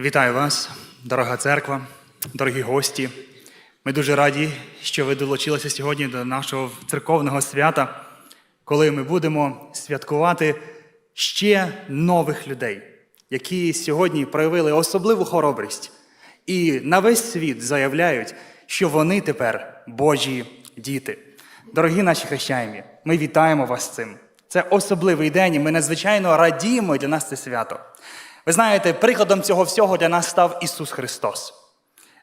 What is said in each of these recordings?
Вітаю вас, дорога церква, дорогі гості. Ми дуже раді, що ви долучилися сьогодні до нашого церковного свята, коли ми будемо святкувати ще нових людей, які сьогодні проявили особливу хоробрість і на весь світ заявляють, що вони тепер Божі діти. Дорогі наші хрещаємі, ми вітаємо вас цим. Це особливий день, і ми надзвичайно радіємо для нас це свято. Ви знаєте, прикладом цього всього для нас став Ісус Христос.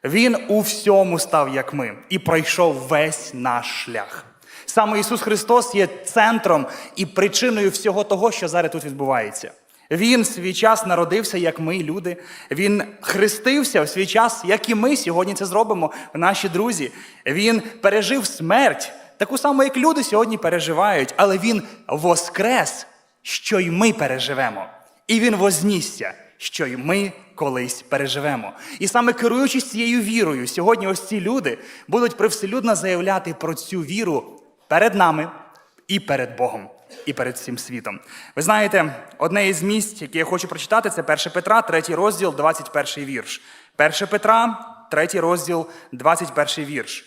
Він у всьому став, як ми, і пройшов весь наш шлях. Саме Ісус Христос є центром і причиною всього того, що зараз тут відбувається. Він в свій час народився, як ми, люди. Він хрестився в свій час, як і ми сьогодні це зробимо, наші друзі. Він пережив смерть, таку саму, як люди сьогодні переживають, але Він воскрес, що й ми переживемо. І він вознісся, що й ми колись переживемо. І саме керуючись цією вірою, сьогодні ось ці люди будуть привселюдно заявляти про цю віру перед нами і перед Богом, і перед всім світом. Ви знаєте, одне із місць, яке я хочу прочитати, це 1 Петра, 3 розділ, 21 вірш. 1 Петра, 3 розділ, 21 вірш.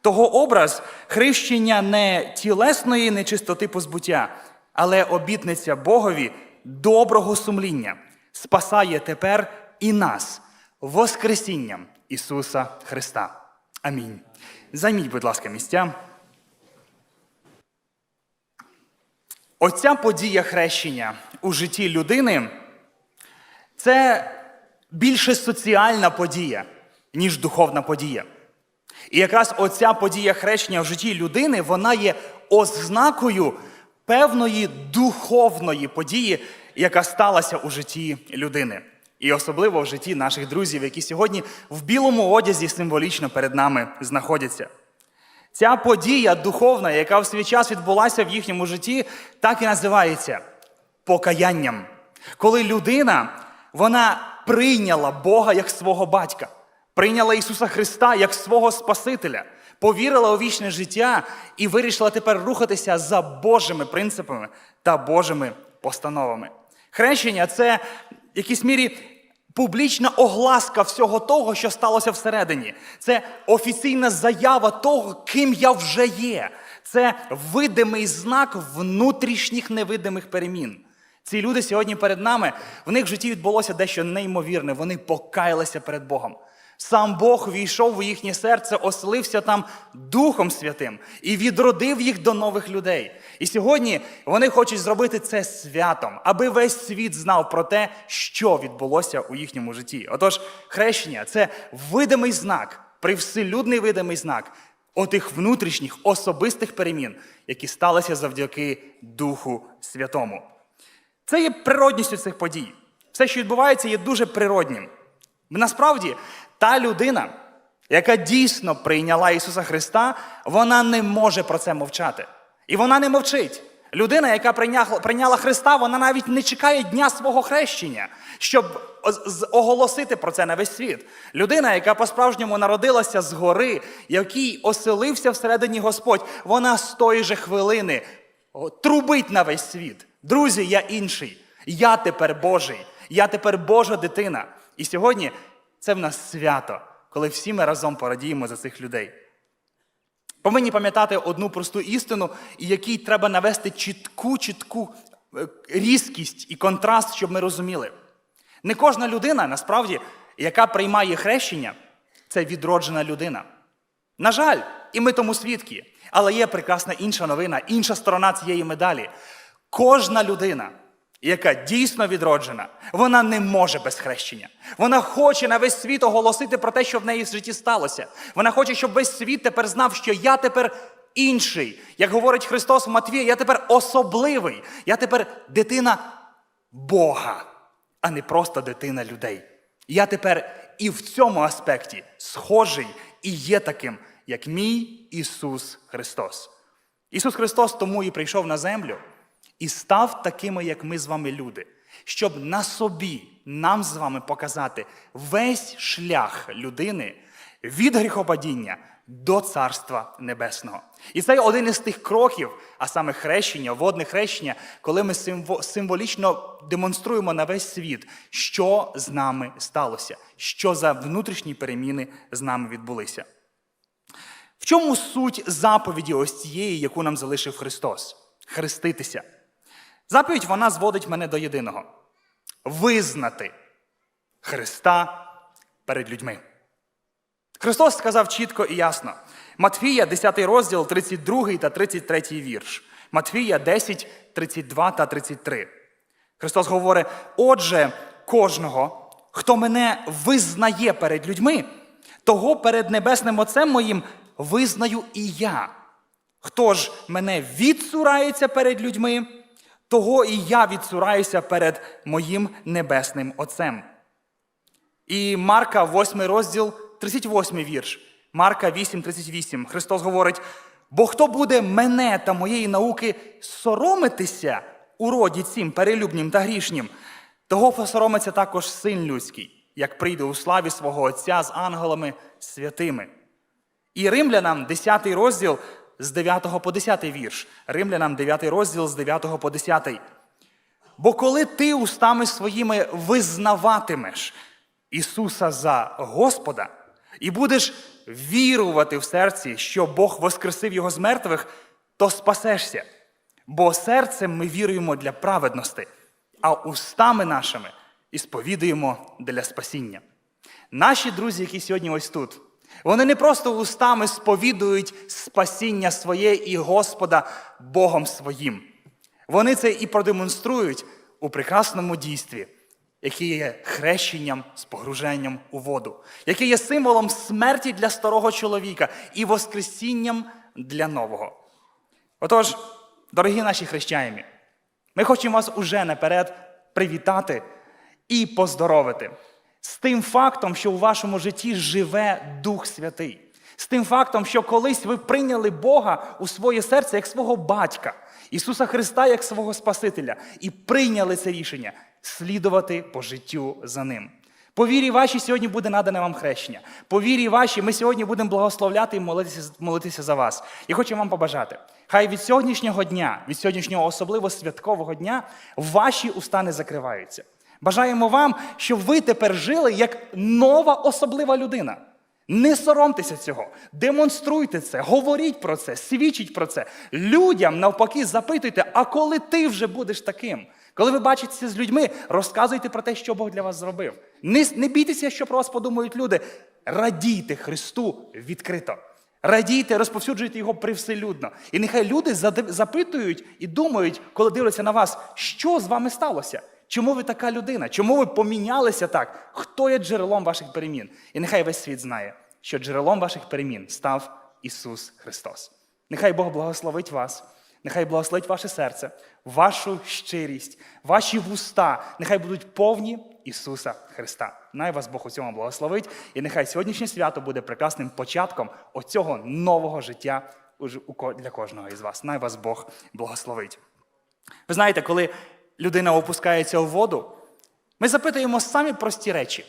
Того образ хрещення не тілесної нечистоти позбуття, але обітниця Богові доброго сумління спасає тепер і нас Воскресінням Ісуса Христа. Амінь. Займіть, будь ласка, місця. Оця подія хрещення у житті людини це більше соціальна подія, ніж духовна подія. І якраз оця подія хрещення в житті людини, вона є ознакою певної духовної події, яка сталася у житті людини. І особливо в житті наших друзів, які сьогодні в білому одязі символічно перед нами знаходяться. Ця подія духовна, яка в свій час відбулася в їхньому житті, так і називається покаянням. Коли людина вона прийняла Бога як свого батька, прийняла Ісуса Христа як свого Спасителя, повірила у вічне життя і вирішила тепер рухатися за Божими принципами та Божими постановами. Хрещення це в якійсь мірі публічна огласка всього того, що сталося всередині. Це офіційна заява того, ким я вже є. Це видимий знак внутрішніх невидимих перемін. Ці люди сьогодні перед нами, в них в житті відбулося дещо неймовірне. Вони покаялися перед Богом. Сам Бог війшов у їхнє серце, оселився там Духом Святим і відродив їх до нових людей. І сьогодні вони хочуть зробити це святом, аби весь світ знав про те, що відбулося у їхньому житті. Отож, хрещення це видимий знак, привселюдний видимий знак отих внутрішніх особистих перемін, які сталися завдяки Духу Святому. Це є природністю цих подій. Все, що відбувається, є дуже природнім. Насправді, та людина, яка дійсно прийняла Ісуса Христа, вона не може про це мовчати. І вона не мовчить. Людина, яка прийняла, Христа, вона навіть не чекає дня свого хрещення, щоб оголосити про це на весь світ. Людина, яка по-справжньому народилася згори, який оселився всередині Господь, вона з тої же хвилини трубить на весь світ. Друзі, я інший. Я тепер Божий, я тепер Божа дитина. І сьогодні це в нас свято, коли всі ми разом порадіємо за цих людей. Повинні пам'ятати одну просту істину, якій треба навести чітку, чітку різкість і контраст, щоб ми розуміли. Не кожна людина, насправді, яка приймає хрещення, це відроджена людина. На жаль, і ми тому свідки. Але є прекрасна інша новина, інша сторона цієї медалі. Кожна людина, яка дійсно відроджена, вона не може без хрещення. Вона хоче на весь світ оголосити про те, що в неї в житті сталося. Вона хоче, щоб весь світ тепер знав, що я тепер інший. Як говорить Христос в Матвії, я тепер особливий. Я тепер дитина Бога, а не просто дитина людей. Я тепер і в цьому аспекті схожий і є таким, як мій Ісус Христос. Ісус Христос тому і прийшов на землю і став такими, як ми з вами люди, щоб на собі нам з вами показати весь шлях людини від гріхопадіння до Царства Небесного. І це один із тих кроків, а саме хрещення, водне хрещення, коли ми символічно демонструємо на весь світ, що з нами сталося, що за внутрішні переміни з нами відбулися. В чому суть заповіді ось цієї, яку нам залишив Христос? Хреститися. Заповідь вона зводить мене до єдиного: визнати Христа перед людьми. Христос сказав чітко і ясно. Матфія, 10 розділ, 32 та 33 вірш. Матфія 10, 32 та 33. Христос говорить: отже, кожного, хто мене визнає перед людьми, того перед небесним Отцем моїм визнаю і я. Хто ж мене відсурається перед людьми, того і я відсураюся перед моїм небесним Отцем. І Марка, 8 розділ, 38 вірш. Марка 8, 38. Христос говорить: бо хто буде мене та моєї науки соромитися у роді цім перелюбнім та грішнім, того посоромиться також син людський, як прийде у славі свого Отця з ангелами святими. І Римлянам 10 розділ з 9 по 10 вірш. Римлянам 9 розділ з 9 по 10. Бо коли ти устами своїми визнаватимеш Ісуса за Господа і будеш вірувати в серці, що Бог воскресив Його з мертвих, то спасешся. Бо серцем ми віруємо для праведності, а устами нашими і сповідуємо для спасіння. Наші друзі, які сьогодні ось тут, вони не просто устами сповідують спасіння своє і Господа Богом своїм. Вони це і продемонструють у прекрасному дійстві, яке є хрещенням з погруженням у воду, яке є символом смерті для старого чоловіка і воскресінням для нового. Отож, дорогі наші хрещаємі, ми хочемо вас уже наперед привітати і поздоровити з тим фактом, що у вашому житті живе Дух Святий, з тим фактом, що колись ви прийняли Бога у своє серце як свого батька, Ісуса Христа як свого Спасителя, і прийняли це рішення слідувати по життю за Ним. По вірі вашій сьогодні буде надане вам хрещення. По вірі вашій ми сьогодні будемо благословляти і молитися, молитися за вас. І хочу вам побажати. Хай від сьогоднішнього дня, від сьогоднішнього особливо святкового дня, ваші уста не закриваються. Бажаємо вам, щоб ви тепер жили як нова особлива людина. Не соромтеся цього, демонструйте це, говоріть про це, свідчіть про це. Людям навпаки запитуйте, а коли ти вже будеш таким? Коли ви бачитеся з людьми, розказуйте про те, що Бог для вас зробив. Не, не бійтеся, що про вас подумають люди. Радійте Христу відкрито. Радійте, розповсюджуйте його привселюдно. І нехай люди запитують і думають, коли дивляться на вас, що з вами сталося? Чому ви така людина? Чому ви помінялися так? Хто є джерелом ваших перемін? І нехай весь світ знає, що джерелом ваших перемін став Ісус Христос. Нехай Бог благословить вас, нехай благословить ваше серце, вашу щирість, ваші вуста, нехай будуть повні Ісуса Христа. Най вас Бог у цьому благословить, і нехай сьогоднішнє свято буде прекрасним початком оцього нового життя для кожного із вас. Най вас Бог благословить. Ви знаєте, коли людина опускається у воду, ми запитуємо самі прості речі,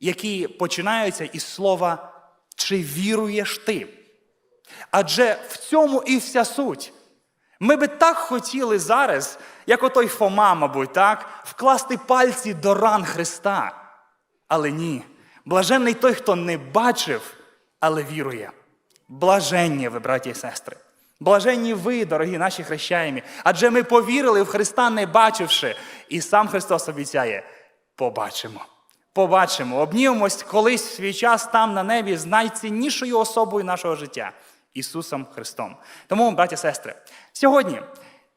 які починаються із слова чи віруєш ти? Адже в цьому і вся суть. Ми би так хотіли зараз, як отой Фома, мабуть, так, вкласти пальці до ран Христа. Але ні. Блаженний той, хто не бачив, але вірує. Блаженні ви, браті і сестри. Блаженні ви, дорогі наші хрещаємі, адже ми повірили в Христа, не бачивши. І сам Христос обіцяє: побачимо. Побачимо, обнімемось колись в свій час там на небі з найціннішою особою нашого життя Ісусом Христом. Тому, браті сестри, сьогодні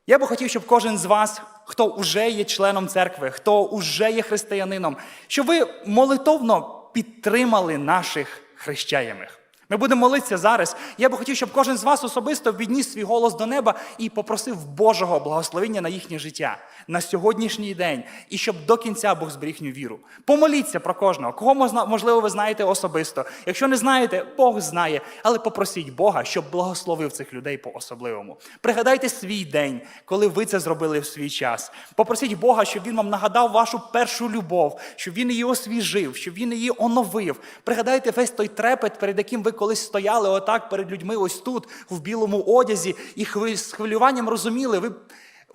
я би хотів, щоб кожен з вас, хто вже є членом церкви, хто вже є християнином, щоб ви молитовно підтримали наших хрещаємих. Ми будемо молитися зараз. Я би хотів, щоб кожен з вас особисто відніс свій голос до неба і попросив Божого благословення на їхнє життя на сьогоднішній день, і щоб до кінця Бог зберіг віру. Помоліться про кожного, кого можливо ви знаєте особисто. Якщо не знаєте, Бог знає, але попросіть Бога, щоб благословив цих людей по-особливому. Пригадайте свій день, коли ви це зробили в свій час. Попросіть Бога, щоб він вам нагадав вашу першу любов, щоб він її освіжив, щоб він її оновив. Пригадайте весь той трепет, перед яким ви колись стояли отак перед людьми, ось тут, в білому одязі, і з хвилюванням розуміли, ви,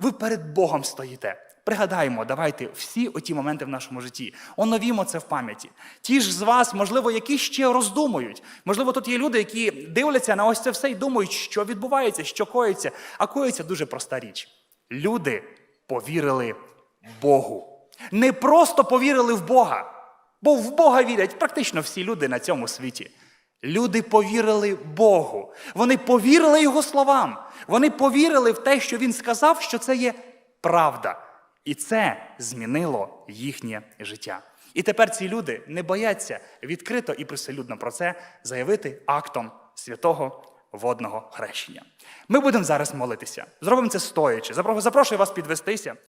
ви перед Богом стоїте. Пригадаємо, давайте всі оті моменти в нашому житті. Оновімо це в пам'яті. Ті ж з вас, можливо, які ще роздумують. Можливо, тут є люди, які дивляться на ось це все і думають, що відбувається, що коїться. А коїться дуже проста річ. Люди повірили Богу. Не просто повірили в Бога, бо в Бога вірять практично всі люди на цьому світі. Люди повірили Богу. Вони повірили Його словам. Вони повірили в те, що Він сказав, що це є правда. І це змінило їхнє життя. І тепер ці люди не бояться відкрито і приселюдно про це заявити актом святого водного хрещення. Ми будемо зараз молитися. Зробимо це стоячи. Запрошую вас підвестися.